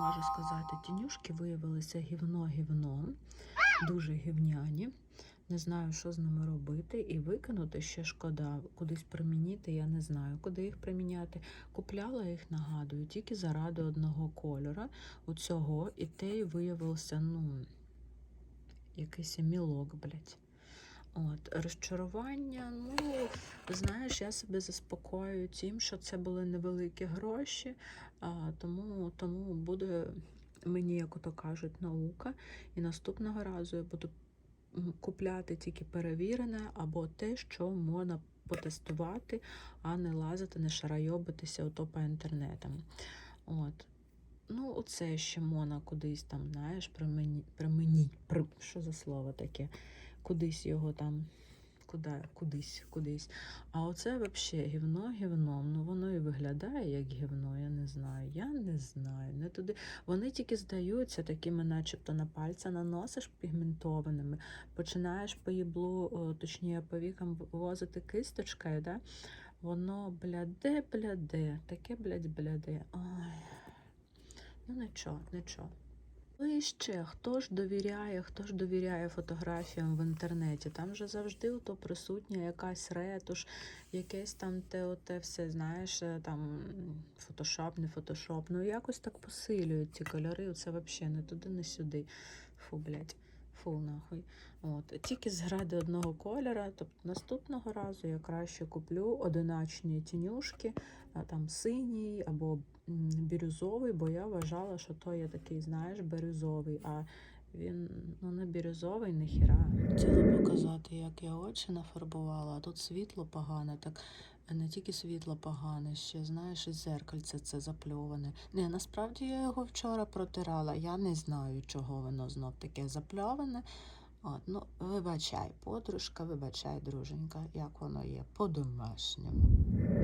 можу сказати? Тінюшки виявилися гівно гівном, дуже гівняні. Не знаю, що з ними робити, і викинути ще шкода. Кудись примінити, я не знаю, куди їх приміняти. Купляла їх, нагадую, тільки заради одного кольора. У цього і той виявився, ну, якийсь мілок, блядь. От, розчарування, ну, знаєш, я себе заспокоюю тим, що це були невеликі гроші, а, тому, тому буде мені, як ото кажуть, наука. І наступного разу я буду купляти тільки перевірене або те, що можна потестувати, а не лазити, не шарайобитися ото по інтернетам. От. Ну, оце ще можна кудись там, знаєш, при мені, при мені, при, що за слово таке, кудись його там, куди, кудись, кудись. А оце взагалі гівно гівном. Ну воно і виглядає як гівно, я не знаю. Я не знаю. Не туди. Вони тільки здаються такими, начебто на пальця наносиш пігментованими, починаєш по їблу, точніше по вікам возити кисточкою, да? воно бляде, бляде, таке блядь, бляде. Ой. Ну нічого, нічого. Ну і ще, хто ж довіряє, хто ж довіряє фотографіям в інтернеті? Там же завжди ото присутня якась ретуш, якесь там те, оте все, знаєш, е, там фотошоп, не фотошоп. Ну якось так посилюють ці кольори. Це взагалі не туди, не сюди. Фу, блядь. Фу, нахуй. От. Тільки згради одного кольора. Тобто наступного разу я краще куплю одиначні тінюшки, там синій або бірюзовий, бо я вважала, що то є такий, знаєш, бірюзовий, а він ну не бірюзовий, не. Хотіла показати, як я очі нафарбувала, а тут світло погане, так не тільки світло погане, ще знаєш, і зеркальце це запльоване. Не, насправді я його вчора протирала. Я не знаю, чого воно знов таке запльоване. От, ну, вибачай, подружка, вибачай, друженька, як воно є по-домашньому.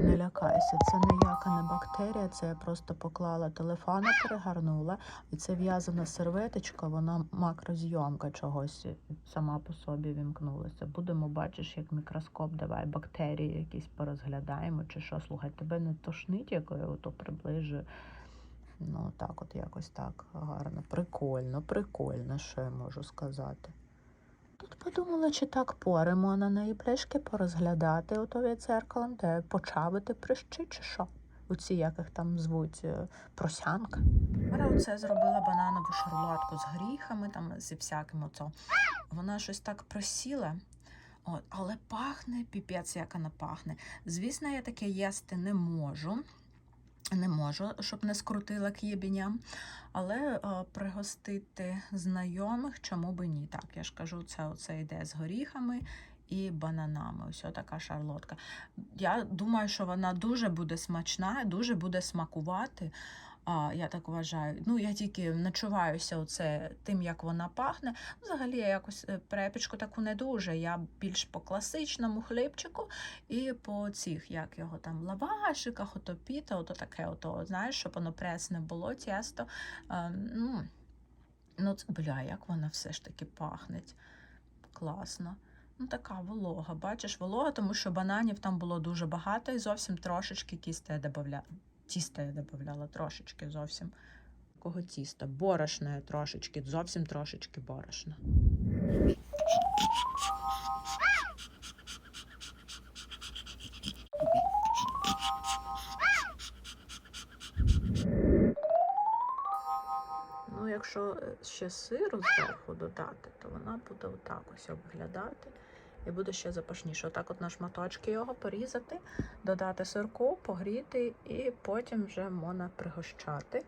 Не лякайся, це ніяка не бактерія, це я просто поклала телефона, перегарнула, і це в'язана серветочка, вона макрозйомка чогось сама по собі вімкнулася. Будемо бачиш, як мікроскоп, давай бактерії якісь порозглядаємо, чи що. Слухай, тебе не тошнить, як я ото приближу. Ну, так, от якось так гарно. Прикольно, прикольно, що я можу сказати. Тут подумала, чи так поримо на неї пляшки порозглядати ото дзеркалом, де почавити прищи, чи що? Оці, як їх там звуть, е, просянка. Вона оце зробила бананову шарлотку з горіхами, там зі всяким оцо. Вона щось так просіла. От, але пахне, піпець, як вона пахне. Звісно, я таке їсти не можу. Не можу, щоб не скрутила к'єбіням, але е, пригостити знайомих, чому би ні. Так, я ж кажу, це оце йде з горіхами і бананами. Ось така шарлотка. Я думаю, що вона дуже буде смачна, дуже буде смакувати. А, я так вважаю. Ну, я тільки начуваюся оце тим, як вона пахне. Взагалі, я якось е, перепічку таку не дуже. Я більш по класичному хлібчику і по цих, як його там, лавашиках, ото піта, ото таке, ото, знаєш, щоб воно пресне було, тісто. А, ну, ну, бля, як вона все ж таки пахне. Класно. Ну, така волога. Бачиш, волога, тому що бананів там було дуже багато і зовсім трошечки кіста я додавала. Тіста я додавала трошечки зовсім. Кого тіста? Борошна трошечки, зовсім трошечки борошна. Ну, якщо е, ще сиру зверху додати, то вона буде отак ось виглядати. І буде ще запашніше. Отак от на шматочки його порізати, додати сирку, погріти і потім вже можна пригощати.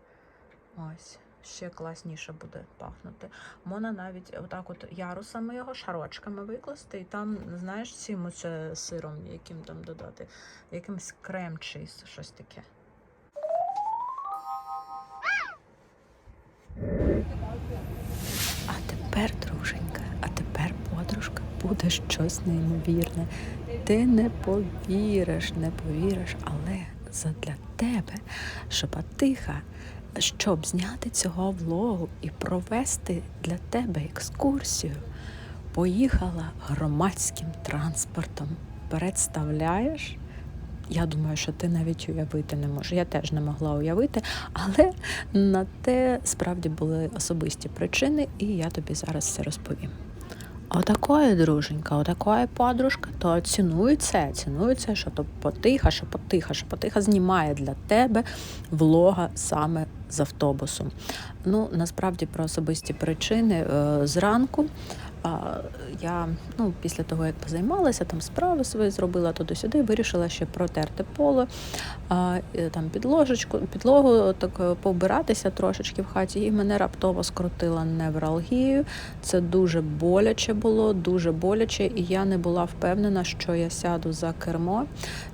Ось, ще класніше буде пахнути. Можна навіть отак от ярусами його, шарочками викласти, і там, знаєш, цим сиром, яким там додати, якимсь крем чиз, щось таке. А тепер, друженька, а тепер, подружка, буде щось неймовірне. Ти не повіриш, не повіриш, але задля тебе, шепотиха, щоб зняти цього влогу і провести для тебе екскурсію, поїхала громадським транспортом. Представляєш? Я думаю, що ти навіть уявити не можеш. Я теж не могла уявити, але на те справді були особисті причини, і я тобі зараз все розповім. Отакої, друженька, отакої подружка, то цінуй це, цінуй це, що то потиха, що потиха, що потиха знімає для тебе влога саме з автобусом. Ну, насправді про особисті причини е, зранку. Я ну, після того, як позаймалася, там справи свої зробила туди-сюди, вирішила ще протерти поле, там підложечку, підлогу так е, повбиратися трошечки в хаті, і мене раптово скрутила невралгію. Це дуже боляче було, дуже боляче, і я не була впевнена, що я сяду за кермо,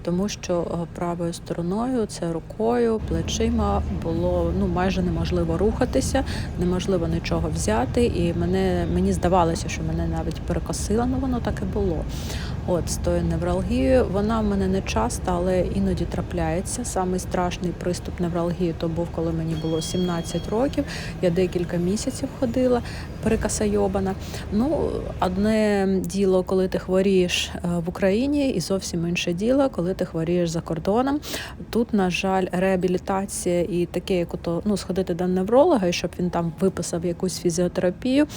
тому що е, правою стороною, це рукою, плечима було ну майже неможливо рухатися, неможливо нічого взяти. І мене мені здавалося, що мене навіть перекосило, ну воно так і було. От з тою невралгією. Вона в мене не часто, але іноді трапляється. Самий страшний приступ невралгії то був, коли мені було 17 років. Я декілька місяців ходила, перекасайобана. Ну, одне діло, коли ти хворієш е, в Україні, і зовсім інше діло, коли ти хворієш за кордоном. Тут, на жаль, реабілітація і таке, як ото ну, сходити до невролога, і щоб він там виписав якусь фізіотерапію,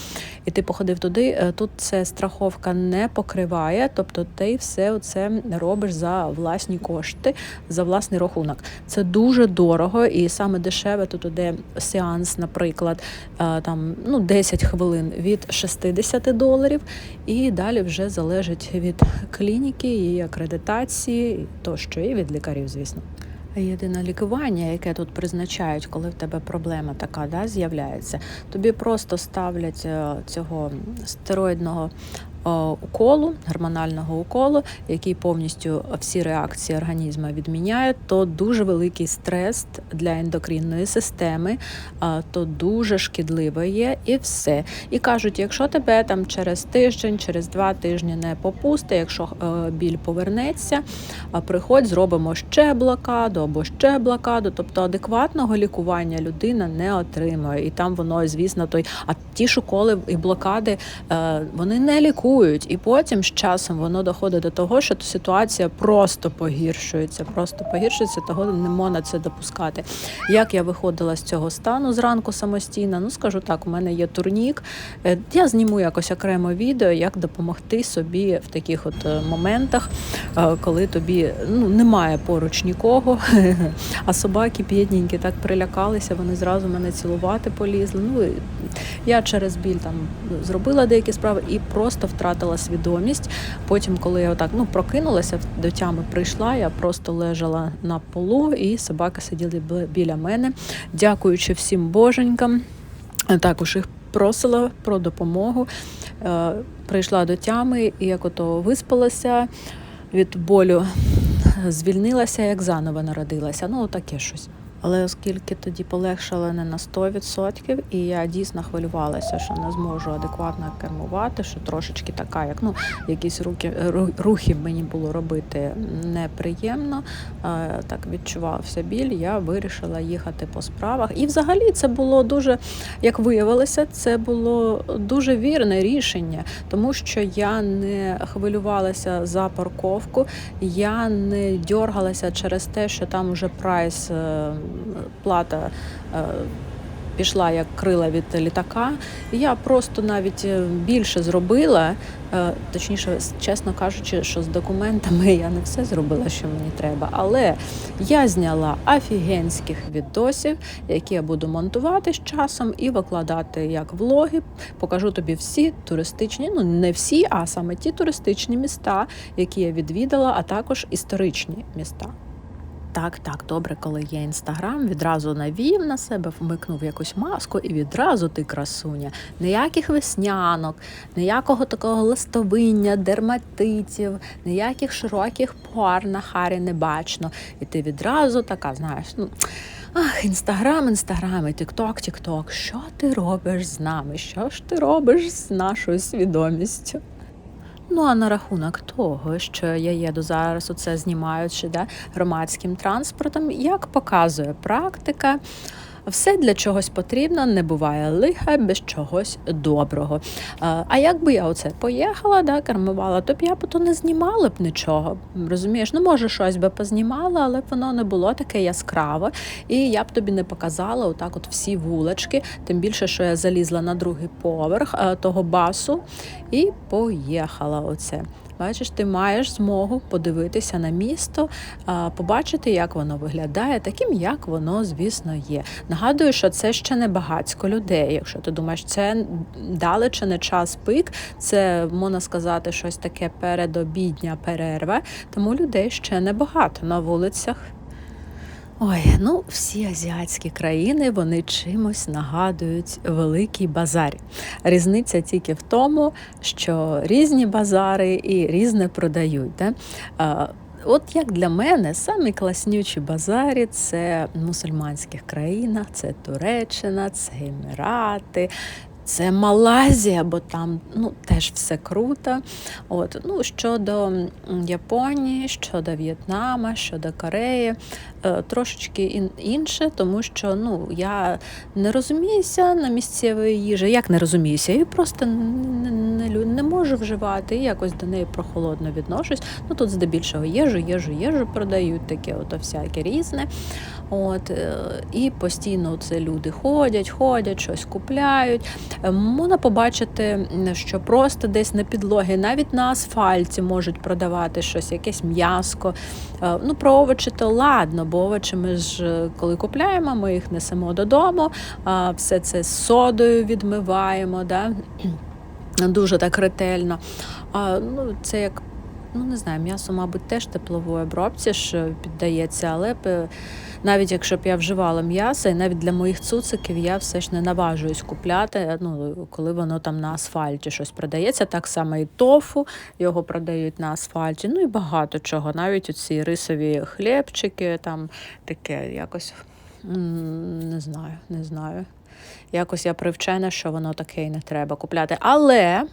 і ти походив туди. е, Тут це страховка не покриває, тобто ти все це робиш за власні кошти, за власний рахунок. Це дуже дорого, і саме дешеве тут іде сеанс, наприклад, е, там ну 10 хвилин від 60 доларів, і далі вже залежить від клініки, її акредитації тощо, і від лікарів, звісно. Єдине лікування, яке тут призначають, коли в тебе проблема така да, з'являється, тобі просто ставлять е, цього стероїдного уколу, гормонального уколу, який повністю всі реакції організму відміняє, то дуже великий стрес для ендокринної системи, то дуже шкідливо є і все. І кажуть, якщо тебе там через тиждень, через два тижні не попусти, якщо е, біль повернеться, приходь, зробимо ще блокаду або ще блокаду. Тобто адекватного лікування людина не отримує. І там воно, звісно, той. А ті ж уколи і блокади е, вони не лікують. І потім з часом воно доходить до того, що ситуація просто погіршується. Просто погіршується, того не можна це допускати. Як я виходила з цього стану зранку самостійно, ну скажу так, у мене є турнік. Е, Я зніму якось окремо відео, як допомогти собі в таких от е, моментах, е, коли тобі ну, немає поруч нікого, а собаки бідненькі так прилякалися, вони зразу мене цілувати полізли. Ну, я через біль там зробила деякі справи і просто втратила свідомість. Потім, коли я отак ну, прокинулася, до тями прийшла, я просто лежала на полу, і собаки сиділи біля мене, дякуючи всім боженькам. Також їх просила про допомогу. Е, Прийшла до тями і як ото виспалася від болю, звільнилася, як заново народилася. Ну, таке щось. Але оскільки тоді полегшало не на 100%, і я дійсно хвилювалася, що не зможу адекватно кермувати, що трошечки така, як ну якісь руки рухи мені було робити неприємно. е, Так відчувався біль. Я вирішила їхати по справах. І взагалі це було дуже, як виявилося, це було дуже вірне рішення, тому що я не хвилювалася за парковку, я не дьоргалася через те, що там уже прайс е, плата. е, пішла як крила від літака. Я просто навіть е, більше зробила. Е, Точніше, чесно кажучи, що з документами я не все зробила, що мені треба. Але я зняла офігенських відосів, які я буду монтувати з часом і викладати як влоги. Покажу тобі всі туристичні, ну не всі, а саме ті туристичні міста, які я відвідала, а також історичні міста. Так, так, добре, коли є інстаграм, відразу навів на себе, вмикнув якусь маску, і відразу ти красуня. Ніяких веснянок, ніякого такого листовиння, дерматитів, ніяких широких пор на харі не бачно. І ти відразу така, знаєш, ну. Ах, інстаграм, інстаграм, і тікток, тікток. Що ти робиш з нами? Що ж ти робиш з нашою свідомістю? Ну а на рахунок того, що я їду зараз, оце знімаючи да, громадським транспортом, як показує практика, все для чогось потрібно, не буває лиха без чогось доброго. А, якби я оце поїхала, да, кермувала, то б я б то не знімала б нічого. Розумієш, ну може щось би познімала, але б воно не було таке яскраве. І я б тобі не показала отак от всі вулички, тим більше, що я залізла на другий поверх того басу і поїхала оце. Бачиш, ти маєш змогу подивитися на місто, побачити, як воно виглядає, таким, як воно, звісно, є. Нагадую, що це ще не багатько людей. Якщо ти думаєш, це далече не час пик, це можна сказати щось таке передобідня перерва, тому людей ще небагато на вулицях. Ой, ну всі азіатські країни вони чимось нагадують великий базар. Різниця тільки в тому, що різні базари і різне продають. Да? От як для мене, самі класнючі базарі це в мусульманських країнах, це Туреччина, це Емірати, це Малайзія, бо там ну, теж все круто. От, ну, Щодо Японії, щодо В'єтнама, щодо Кореї, е, трошечки інше, тому що ну, я не розуміюся на місцевої їжі. Як не розуміюся, я просто не, не, не можу вживати, і якось до неї прохолодно відношусь. Ну, Тут здебільшого їжу, їжу, їжу продають, таке от всяке різне. От, е, І постійно це люди ходять, ходять, щось купляють. Е, можна побачити, що просто десь на підлогі, навіть на асфальті можуть продавати щось, якесь м'яско. Е, ну, Про овочі то ладно, бо овочі ми ж коли купляємо, ми їх несемо додому, все це з содою відмиваємо. Да? Дуже так ретельно. А, ну, Це як, ну не знаю, м'ясо, мабуть, теж теплової обробці ж піддається, але навіть якщо б я вживала м'ясо, і навіть для моїх цуциків я все ж не наважуюсь купляти, ну, коли воно там на асфальті щось продається. Так само і тофу, його продають на асфальті. Ну і багато чого. Навіть ці рисові хлібчики, там таке якось не знаю, не знаю. Якось я привчена, що воно таке і не треба купляти. Але.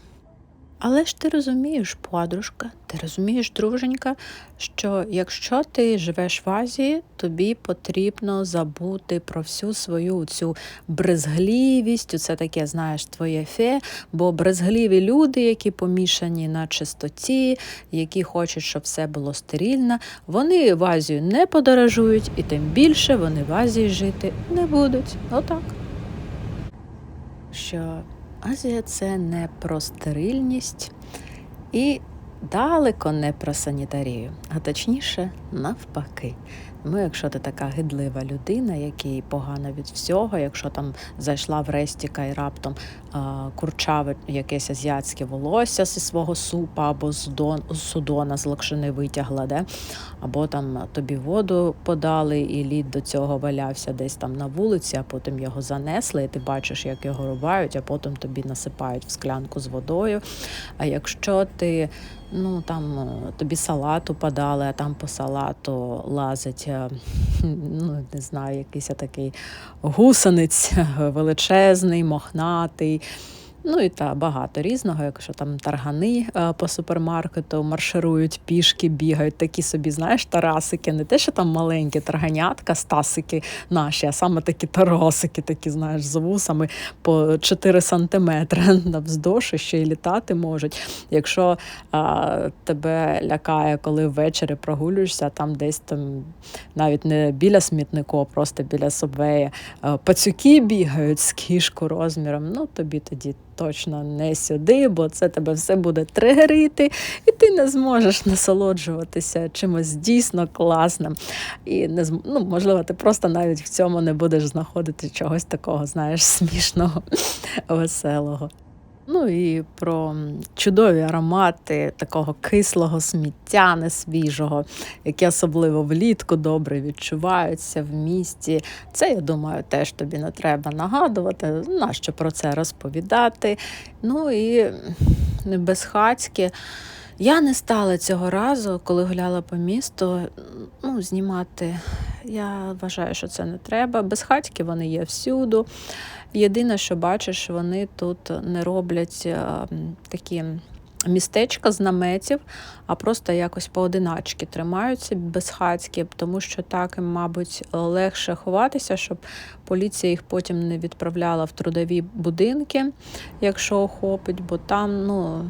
Але ж ти розумієш, подружка, ти розумієш, друженька, що якщо ти живеш в Азії, тобі потрібно забути про всю свою цю брезгливість, це таке, знаєш, твоє фе, бо брезгливі люди, які помішані на чистоті, які хочуть, щоб все було стерильно, вони в Азію не подорожують, і тим більше вони в Азії жити не будуть. Отак. Що Азія це не про стерильність і далеко не про санітарію, а точніше, навпаки. Ну, якщо ти така гидлива людина, якій погано від всього, якщо там зайшла в рестіка і раптом а, курчаве якесь азіатське волосся зі свого супа або з судона з локшини витягла, де? або там тобі воду подали, і лід до цього валявся десь там на вулиці, а потім його занесли, і ти бачиш, як його рубають, а потім тобі насипають в склянку з водою. А якщо ти ну там тобі салату подали, а там по салату лазить ну, не знаю, якийсь такий гусениць величезний, мохнатий. Ну і та багато різного, якщо там таргани е, по супермаркету марширують пішки, бігають такі собі, знаєш, тарасики, не те, що там маленькі тарганятка, стасики наші, а саме такі тарасики, такі, знаєш, з вусами по 4 сантиметри навздовж ще й літати можуть. Якщо а, тебе лякає, коли ввечері прогулюєшся, там десь там навіть не біля смітнику, а просто біля собвея, пацюки бігають з кішку розміром, ну тобі тоді точно не сюди, бо це тебе все буде тригерити, і ти не зможеш насолоджуватися чимось дійсно класним. І не зм... ну, можливо, ти просто навіть в цьому не будеш знаходити чогось такого, знаєш, смішного, веселого. Ну і про чудові аромати такого кислого сміття несвіжого, яке особливо влітку добре відчуваються в місті. Це, я думаю, теж тобі не треба нагадувати, нащо про це розповідати. Ну і безхатські. Я не стала цього разу, коли гуляла по місту, ну, знімати. Я вважаю, що це не треба. Безхатьки вони є всюду. Єдине, що бачиш, вони тут не роблять е, такі містечка з наметів, а просто якось поодиначки тримаються безхатські, тому що так їм, мабуть, легше ховатися, щоб поліція їх потім не відправляла в трудові будинки, якщо охопить, бо там, ну,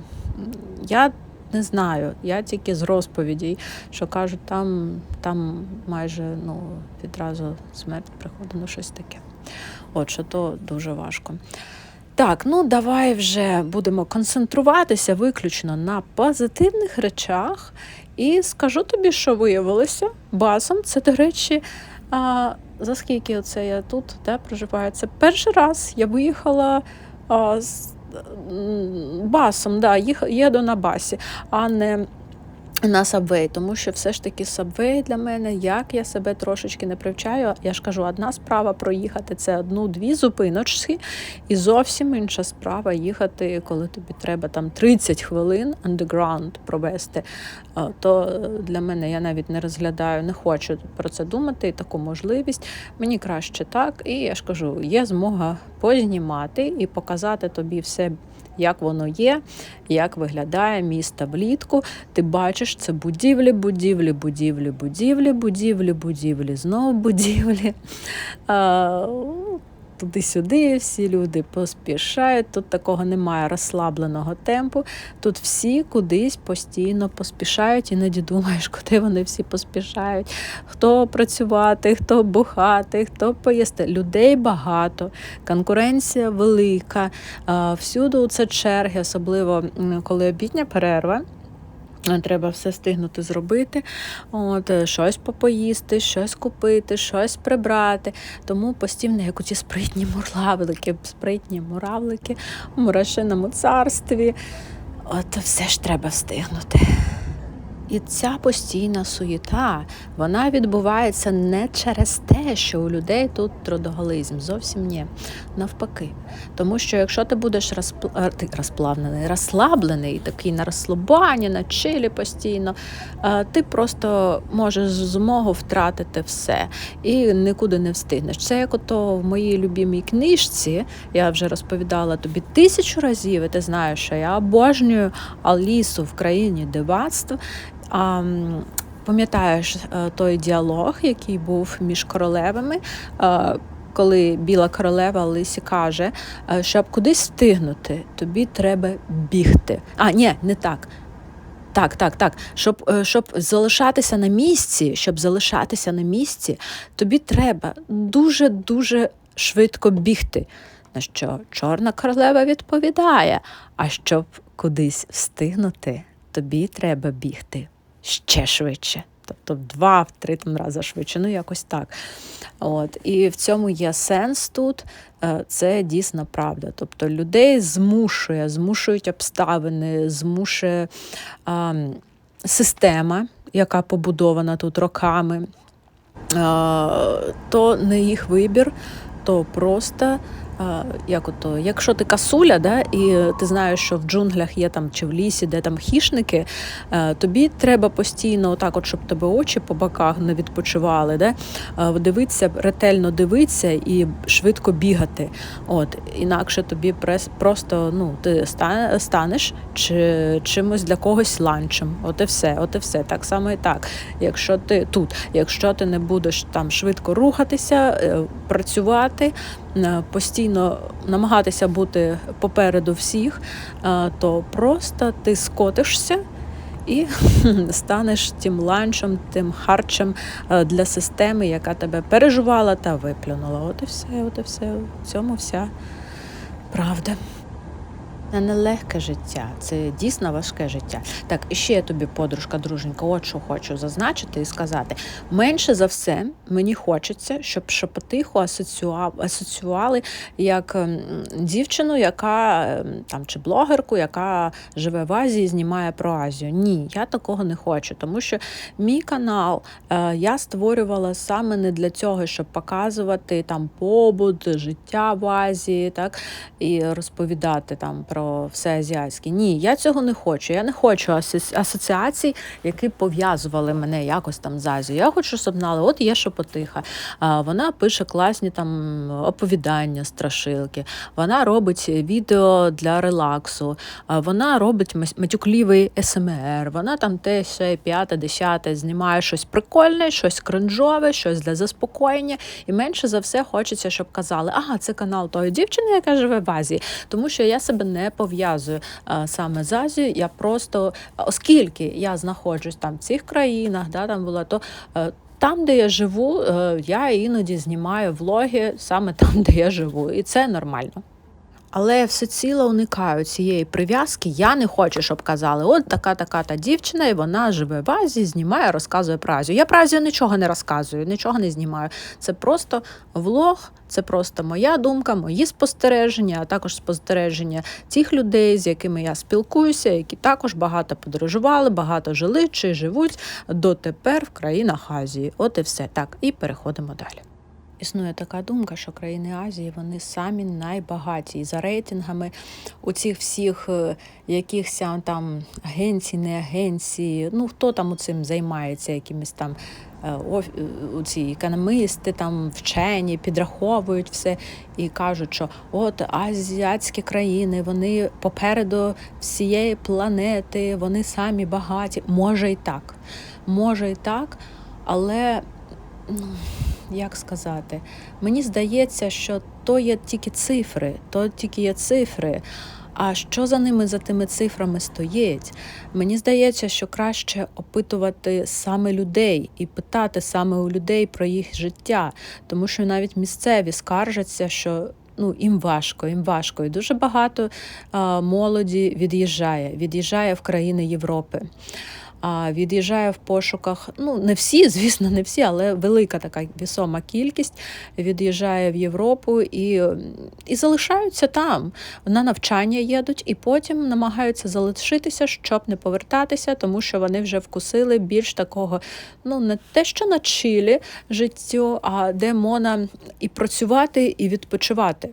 я. Не знаю, я тільки з розповідей, що кажуть, там там майже ну, відразу смерть приходить, ну щось таке. От що то дуже важко. Так, ну давай вже будемо концентруватися виключно на позитивних речах. І скажу тобі, що виявилося басом. Це, до речі, а, за скільки оце я тут де, проживаю? Це перший раз я виїхала а, басом, да, їду на басі, а не на сабвей, тому що все ж таки сабвей для мене, як я себе трошечки не привчаю. Я ж кажу, одна справа проїхати це одну-дві зупиночки, і зовсім інша справа їхати, коли тобі треба там 30 хвилин underground провести. То для мене я навіть не розглядаю, не хочу про це думати, таку можливість. Мені краще так. І я ж кажу, є змога познімати і показати тобі все як воно є, як виглядає місто влітку. Ти бачиш, це будівлі, будівлі, будівлі, будівлі, будівлі, будівлі, знову будівлі туди-сюди, всі люди поспішають. Тут такого немає розслабленого темпу. Тут всі кудись постійно поспішають, іноді думаєш, куди вони всі поспішають. Хто працювати, хто бухати, хто поїсти. Людей багато, конкуренція велика. Всюди це черги, особливо коли обідня перерва. Треба все стигнути зробити, от, е, щось попоїсти, щось купити, щось прибрати. Тому постійно, як оці спритні муравлики, спритні муравлики у мурашиному царстві. От все ж треба встигнути. І ця постійна суєта вона відбувається не через те, що у людей тут трудоголизм, зовсім ні. Навпаки. Тому що якщо ти будеш розпл... Е, розплавлений, розслаблений, такий на розслабанні, на чилі постійно, е, ти просто можеш змогу втратити все і нікуди не встигнеш. Це як ото в моїй любимій книжці, я вже розповідала тобі тисячу разів, і ти знаєш, що я обожнюю Алісу в країні дивацтв. А, Пам'ятаєш е, той діалог, який був між королевами, е, коли біла королева Лисі каже, е, щоб кудись встигнути, тобі треба бігти. А, ні, не так. Так, так, так. Щоб щоб залишатися на місці, щоб залишатися на місці, тобі треба дуже-дуже швидко бігти. На що чорна королева відповідає: а щоб кудись встигнути, тобі треба бігти ще швидше. Тобто в два-в три там рази швидше, ну якось так. От. І в цьому є сенс тут, е, це дійсна правда. Тобто людей змушує, змушують обставини, змушує а, система, яка побудована тут роками, а, то не їх вибір, то просто як ото, якщо ти касуля, да, і ти знаєш, що в джунглях є там чи в лісі, де там хішники, е, тобі треба постійно, отак, от, щоб тебе очі по боках не відпочивали, да, е, дивитися, ретельно дивитися і швидко бігати. От, інакше тобі прес, просто ну, ти станеш чи, чимось для когось ланчем. От і все, от і все. Так само і так. Якщо ти тут, якщо ти не будеш там швидко рухатися, е, працювати, е, постійно намагатися бути попереду всіх, е, то просто ти скотишся. І станеш тим ланчем, тим харчем е, для системи, яка тебе переживала та виплюнула. От і все, от і все. В цьому вся правда. Це не легке життя, це дійсно важке життя. Так, і ще я тобі, подружка, друженька, от що хочу зазначити і сказати. Менше за все мені хочеться, щоб шепотиху асоціювали, асоціювали як ем, дівчину, яка ем, там чи блогерку, яка живе в Азії, знімає про Азію. Ні, я такого не хочу, тому що мій канал е, я створювала саме не для цього, щоб показувати там побут, життя в Азії, так і розповідати там про все азіатське. Ні, я цього не хочу. Я не хочу асоці- асоціацій, які пов'язували мене якось там з Азією. Я хочу, щоб знали, от є шепотиха. Вона пише класні там оповідання, страшилки. Вона робить відео для релаксу. Вона робить матюклівий СМР. Вона там те, ще п'яте, десяте, знімає щось прикольне, щось кринжове, щось для заспокоєння. І менше за все хочеться, щоб казали, ага, це канал тої дівчини, яка живе в Азії. Тому що я себе не пов'язую а, саме з Азією. Я просто, оскільки я знаходжусь там в цих країнах, да, там була, то е, там, де я живу, е, я іноді знімаю влоги саме там, де я живу, і це нормально. Але я всеціло уникаю цієї прив'язки. Я не хочу, щоб казали, от така така та дівчина, і вона живе в Азії, знімає, розказує про Азію. Я про Азію нічого не розказую, нічого не знімаю. Це просто влог, це просто моя думка, мої спостереження, а також спостереження тих людей, з якими я спілкуюся, які також багато подорожували, багато жили чи живуть дотепер в країнах Азії. От і все. Так, і переходимо далі. Існує така думка, що країни Азії вони самі найбагаті. І за рейтингами у цих всіх е, якихось там агенцій, не агенції, ну хто там у цим займається, якимись там е, е, ці економісти, там вчені підраховують все і кажуть, що от азіатські країни, вони попереду всієї планети, вони самі багаті. Може і так, може і так, але. Як сказати, мені здається, що то є тільки цифри, то тільки є цифри. А що за ними за тими цифрами стоїть? Мені здається, що краще опитувати саме людей і питати саме у людей про їх життя, тому що навіть місцеві скаржаться, що ну їм важко, їм важко. І дуже багато а, молоді від'їжджає, від'їжджає в країни Європи від'їжджає в пошуках. Ну, не всі, звісно, не всі, але велика така вісома кількість від'їжджає в Європу і, і залишаються там. На навчання їдуть, і потім намагаються залишитися, щоб не повертатися, тому що вони вже вкусили більш такого, ну не те, що на чилі життю, а де можна і працювати, і відпочивати.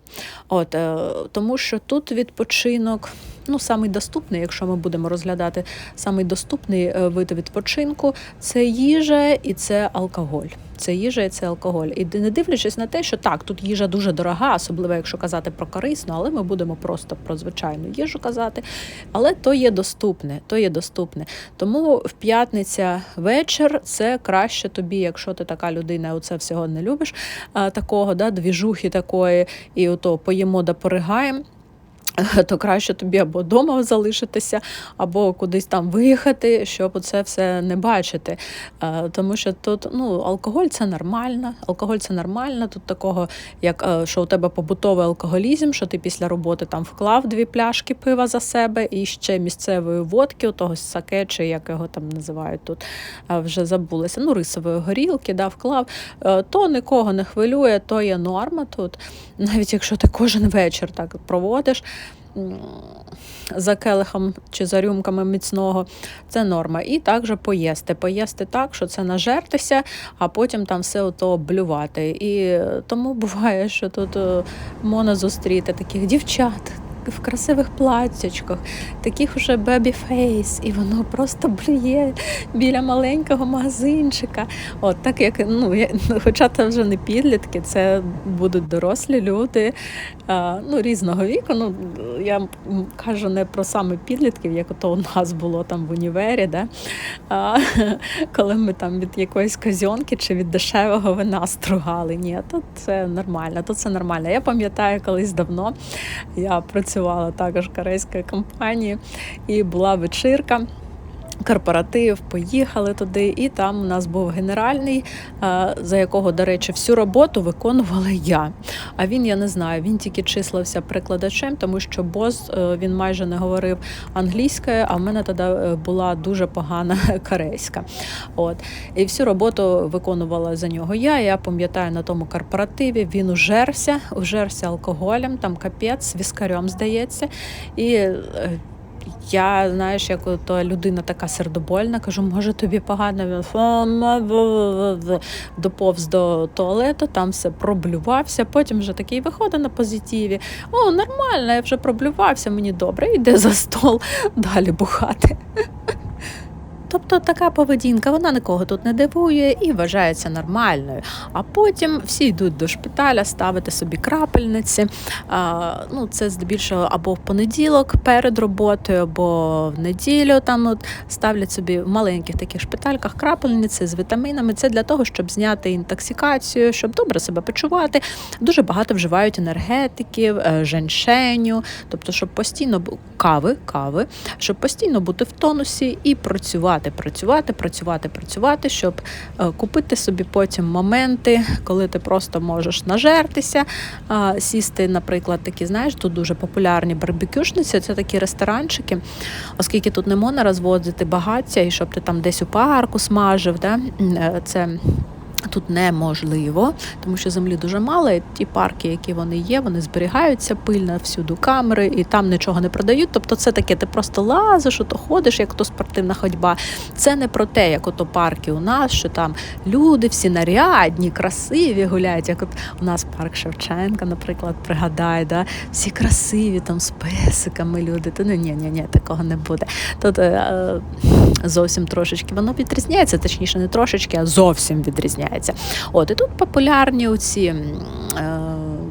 От, е, тому що тут відпочинок. Ну, самий доступний, якщо ми будемо розглядати самий доступний е, вид відпочинку, це їжа і це алкоголь. Це їжа і це алкоголь. І не дивлячись на те, що так, тут їжа дуже дорога, особливо якщо казати про корисну, але ми будемо просто про звичайну їжу казати. Але то є доступне, то є доступне. Тому в п'ятниця вечір це краще тобі, якщо ти така людина, оце всього не любиш, такого, да, двіжухи такої, і ото поїмо да поригаємо. То краще тобі або вдома залишитися, або кудись там виїхати, щоб це все не бачити. Е, Тому що тут ну, алкоголь це нормально. Алкоголь це нормально. Тут такого, як е, що у тебе побутовий алкоголізм, що ти після роботи там вклав дві пляшки пива за себе і ще місцевої водки, у того саке, чи як його там називають тут, е, вже забулися. Ну, рисової горілки, да, вклав, то нікого не хвилює, то є норма тут. Навіть якщо ти кожен вечір так проводиш. За келихом чи за рюмками міцного, це норма. І також поїсти. Поїсти так, що це нажертися, а потім там все ото блювати. І тому буває, що тут е, можна зустріти таких дівчат. В красивих платтячках, таких уже бебі фейс, і воно просто блює біля маленького магазинчика. От так як ну я, хоча це вже не підлітки, це будуть дорослі люди ну, різного віку. Ну я кажу не про саме підлітків, як ото у нас було там в універі, да? коли ми там від якоїсь казьонки чи від дешевого вина стругали. Ні, тут це нормально, тут це нормально. Я пам'ятаю колись давно. Я працювала також корейська компанія, і була вечірка. Корпоратив, поїхали туди, і там у нас був генеральний, е, за якого, до речі, всю роботу виконувала я. А він, я не знаю, він тільки числився прикладачем, тому що бос е, він майже не говорив англійською, а в мене тоді е, була дуже погана корейська. От. І всю роботу виконувала за нього я. Я пам'ятаю на тому корпоративі, він ужерся, ужерся алкоголем, там капець, віскарем, здається. І я, знаєш, як то людина така сердобольна, кажу, може тобі погано Він доповз до туалету, там все проблювався. Потім вже такий виходить на позитиві. О, нормально, я вже проблювався, мені добре, йде за стол далі бухати. Тобто така поведінка, вона нікого тут не дивує і вважається нормальною. А потім всі йдуть до шпиталя ставити собі крапельниці. А, ну, це здебільшого або в понеділок перед роботою, або в неділю там от ставлять собі в маленьких таких шпитальках крапельниці з вітамінами. Це для того, щоб зняти інтоксикацію, щоб добре себе почувати. Дуже багато вживають енергетиків, е, женьшеню, тобто, щоб постійно кави, кави, щоб постійно бути в тонусі і працювати, працювати, працювати, працювати, щоб е, купити собі потім моменти, коли ти просто можеш нажертися, сісти, наприклад, такі, знаєш, тут дуже популярні барбекюшниці, це такі ресторанчики, оскільки тут не можна розводити багаття, і щоб ти там десь у парку смажив, да? е, це. Тут неможливо, тому що землі дуже мало. і Ті парки, які вони є, вони зберігаються пильно, всюди камери, і там нічого не продають. Тобто, це таке, ти просто лазиш, ото ходиш, як то спортивна ходьба. Це не про те, як ото парки у нас, що там люди всі нарядні, красиві гуляють. Як от у нас парк Шевченка, наприклад, пригадай, да? всі красиві там з песиками люди. Та ну ні, ні, ні, такого не буде. Тут е, е, зовсім трошечки воно відрізняється, точніше, не трошечки, а зовсім відрізняється. От і тут популярні оці барбікюшниці. е,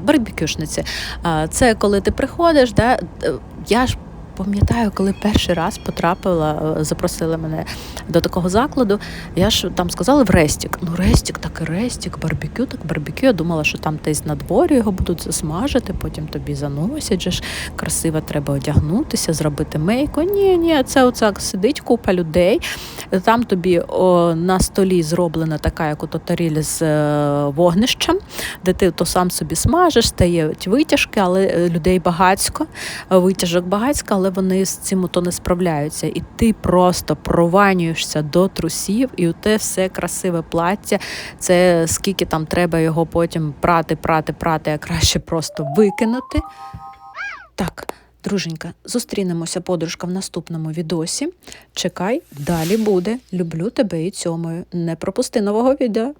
барбекюшниці. Е, Це коли ти приходиш, да, е, я ж. Пам'ятаю, коли перший раз потрапила, е, запросили мене до такого закладу. Я ж там сказала в Рестік. Ну, Рестік, так і Рестік, барбекю, так барбекю. Я думала, що там десь на дворі його будуть засмажити, потім тобі заносять. Ж красиво треба одягнутися, зробити мейку. Ні, ні, це оце сидить купа людей. Там тобі о, на столі зроблена така, як ото таріль з е, вогнищем, де ти то сам собі смажеш, стають витяжки, але е, людей багацько, витяжок багацько, але вони з цим то не справляються. І ти просто прованюєшся до трусів, і у те все красиве плаття. Це скільки там треба його потім прати, прати, прати, а краще просто викинути. Так, друженька, зустрінемося, подружка, в наступному відосі. Чекай, далі буде. Люблю тебе і цьомою. Не пропусти нового відео.